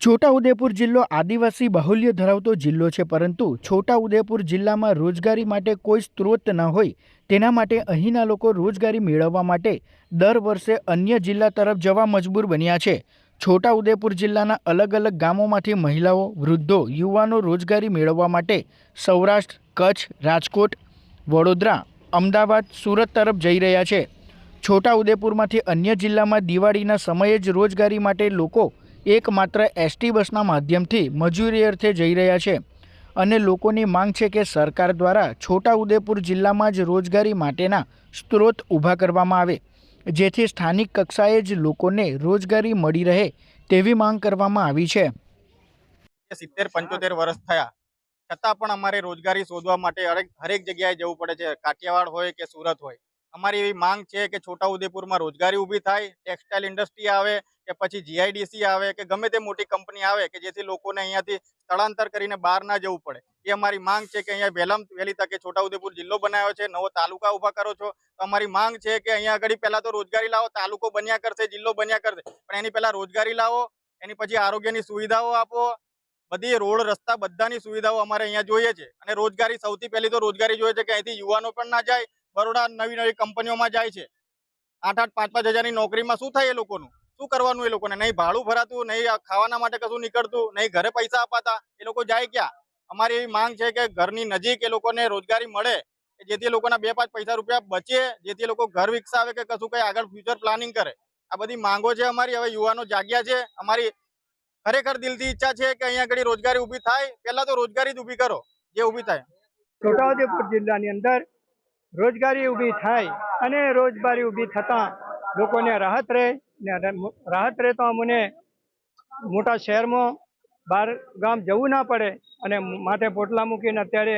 છોટાઉદેપુર જિલ્લો આદિવાસી બાહુલ્ય ધરાવતો જિલ્લો છે, પરંતુ છોટાઉદેપુર જિલ્લામાં રોજગારી માટે કોઈ સ્ત્રોત ન હોય, તેના માટે અહીંના લોકો રોજગારી મેળવવા માટે દર વર્ષે અન્ય જિલ્લા તરફ જવા મજબૂર બન્યા છે. છોટાઉદેપુર જિલ્લાના અલગ અલગ ગામોમાંથી મહિલાઓ, વૃદ્ધો, યુવાનો રોજગારી મેળવવા માટે સૌરાષ્ટ્ર, કચ્છ, રાજકોટ, વડોદરા, અમદાવાદ, સુરત તરફ જઈ રહ્યા છે. છોટાઉદેપુરમાંથી અન્ય જિલ્લામાં દિવાળીના સમયે જ રોજગારી માટે લોકો એકમાત્ર એસટી બસના માધ્યમથી મજૂરી અર્થે જઈ રહ્યા છે અને લોકોની માંગ છે કે સરકાર દ્વારા છોટાઉદેપુર જિલ્લામાં જ રોજગારી માટેના સ્ત્રોત ઊભા કરવામાં આવે. જેથી સ્થાનિક કક્ષાએ જ લોકોને રોજગારી મળી રહે તેવી માંગ કરવામાં આવી છે. સિત્તેર પંચોતેર વર્ષ થયા, છતાં પણ અમારે રોજગારી શોધવા માટે હરેક હરેક જગ્યાએ જવું પડે છે. કાઠિયાવાડ હોય કે સુરત હોય. અમારી એવી માંગ છે કે છોટાઉદેપુરમાં રોજગારી ઊભી થાય ટેક્સટાઇલ ઇન્ડસ્ટ્રી આવે, કે પછી જીઆઈડીસી આવે, કે ગમે તે મોટી કંપની આવે, કે જેથી લોકોને અહીંયાથી સ્થળાંતર કરીને બહાર ના જવું પડે. એ અમારી માંગ છે કે અહીંયા વહેલામ વહેલી તકે છોટાઉદેપુર જિલ્લો બનાવ્યો છે, નવો તાલુકા ઊભા કરો છો. અમારી માંગ છે કે અહીંયા આગળ પહેલાં તો રોજગારી લાવો, તાલુકો બન્યા કરશે, જિલ્લો બન્યા કરશે. પણ એની પહેલાં રોજગારી લાવો, એની પછી આરોગ્યની સુવિધાઓ આપો. બધી રોડ, રસ્તા બધાની સુવિધાઓ અમારે અહીંયા જોઈએ છે. અને રોજગારી સૌથી પહેલી તો રોજગારી જોઈએ છે કે અહીંથી યુવાનો પણ ના જાય બરોડા નવી નવી કંપનીઓમાં જાય છે. આઠ આઠ પાંચ પાંચ હજારની નોકરીમાં શું થાય એ લોકોનું? શું કરવાનું એ લોકોને? નહીં ભાડું ભરાતું, નહીં ખાવાના માટે કશું નીકળતું, નહીં ઘરે પૈસા અપાતા, એ લોકો જાય ક્યાં? અમારી એવી માંગ છે કે ઘરની નજીક એ લોકોને રોજગારી મળે જેથી લોકોના બે પાંચ પૈસા રૂપિયા બચે, જેથી લોકો ઘર વિકસાવે કે કશું કંઈ આગળ ફ્યુચર પ્લાનિંગ કરે. આ બધી માંગો છે અમારી. હવે યુવાનો જાગ્યા છે. અમારી ખરેખર દિલથી ઈચ્છા છે કે અહીંયા આગળ રોજગારી ઊભી થાય. પહેલા તો રોજગારી જ ઊભી કરો. જે ઊભી થાય. છોટાઉદેપુર જિલ્લાની અંદર રોજગારી ઊભી થાય અને રોજગારી ઊભી થતાં લોકોને રાહત રહે ને રાહત રહે તો અમને મોટા શહેરમાં બહાર ગામ જવું ના પડે અને માથે પોટલા મૂકીને અત્યારે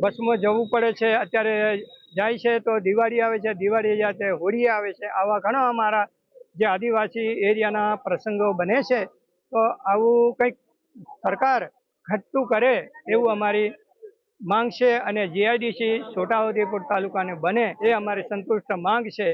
બસમાં જવું પડે છે. અત્યારે જાય છે તો દિવાળી આવે છે. દિવાળી છે હોળી આવે છે. આવા ઘણા અમારા જે આદિવાસી એરિયાના પ્રસંગો બને છે. તો આવું કંઈક સરકાર ઘટતું કરે એવું અમારી માંગ છે અને જીઆઈડીસી છોટાઉદેપુર તાલુકાને બને એ અમારી સંતુષ્ટ માંગ છે.